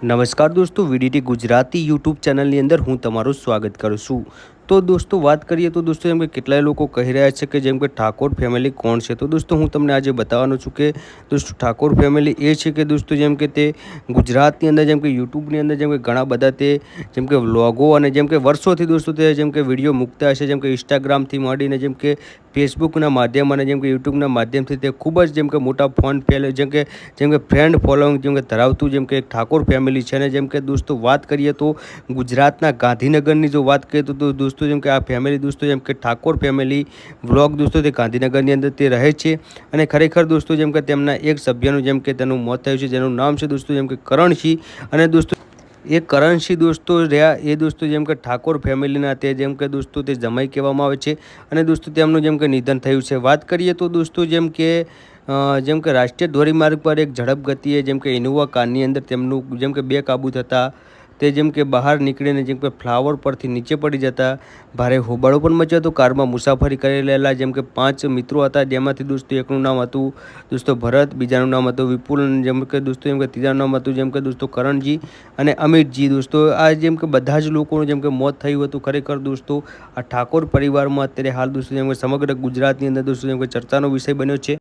નમસ્કાર દોસ્તો VDT Gujarati YouTube ચેનલની અંદર હું તમારું સ્વાગત કરું છું. તો દોસ્તો વાત કરીએ તો દોસ્તો જેમ કે કેટલાય લોકો કહી રહ્યા છે કે જેમ કે ઠાકોર ફેમિલી કોણ છે તો દોસ્તો હું તમને આજે બતાવવાનો છું કે દોસ્તો ઠાકોર ફેમિલી એ છે કે દોસ્તો જેમ કે તે ગુજરાતની અંદર જેમ કે યુટ્યુબની અંદર જેમ કે ઘણા બધા તે જેમ કે વ્લોગો અને જેમ કે વર્ષોથી દોસ્તો તે જેમ કે વીડિયો મૂકતા હશે જેમ કે ઇન્સ્ટાગ્રામથી માંડીને જેમ કે ફેસબુકના માધ્યમ અને જેમ કે યુટ્યુબના માધ્યમથી તે ખૂબ જ જેમ કે મોટા ફોન ફેલ જેમ કે જેમ કે ફ્રેન્ડ ફોલોઈંગ જેમ કે ધરાવતું જેમ કે ઠાકોર ફેમિલી છે અને જેમ કે દોસ્તો વાત કરીએ તો ગુજરાતના ગાંધીનગરની જો વાત કરીએ તો દોસ્તો જેમ કે આ ફેમિલી દોસ્તો જેમ કે ઠાકોર ફેમિલી વ્લોગ દોસ્તો તે ગાંધીનગરની અંદર તે રહે છે અને ખરેખર દોસ્તો જેમ કે તેમના એક સભ્યનું જેમ કે તેનું મોત થયું છે જેનું નામ છે દોસ્તો જેમ કે કરણસિંહ અને દોસ્તો એ કરણસિંહ દોસ્તો રહ્યા એ દોસ્તો જેમ કે ઠાકોર ફેમિલીના તે જેમ કે દોસ્તો તે જમાઈ કહેવામાં આવે છે અને દોસ્તો તેમનું જેમ કે નિધન થયું છે વાત કરીએ તો દોસ્તો જેમ કે જેમ કે રાષ્ટ્રીય ધોરીમાર્ગ પર એક ઝડપ ગતિએ જેમ કે ઇનોવા કારની અંદર તેમનું જેમ કે બે કાબુ થતાં તે જેમ કે બહાર નીકળીને જેમ કે ફ્લાવર પરથી નીચે પડી જતા, ભારે હોબાળો પણ મચ્યો હતો. કારમાં મુસાફરી કરી રહેલા જેમ કે પાંચ મિત્રો હતા, જેમાંથી દોસ્તો એકનું નામ હતું, દોસ્તો ભરત, બીજાનું નામ હતું વિપુલ જેમ કે દોસ્તો જેમ કે ત્રીજાનું નામ હતું જેમ કે દોસ્તો કરણજી અને અમિતજી દોસ્તો, આ જેમ કે બધા જ લોકોનું જેમ કે મોત થયું હતું. ખરેખર દોસ્તો, આ ઠાકોર પરિવારમાં અત્યારે હાલ દોસ્તો જેમ કે સમગ્ર ગુજરાતની અંદર દોસ્તો જેમ કે ચર્ચાનો વિષય બન્યો છે.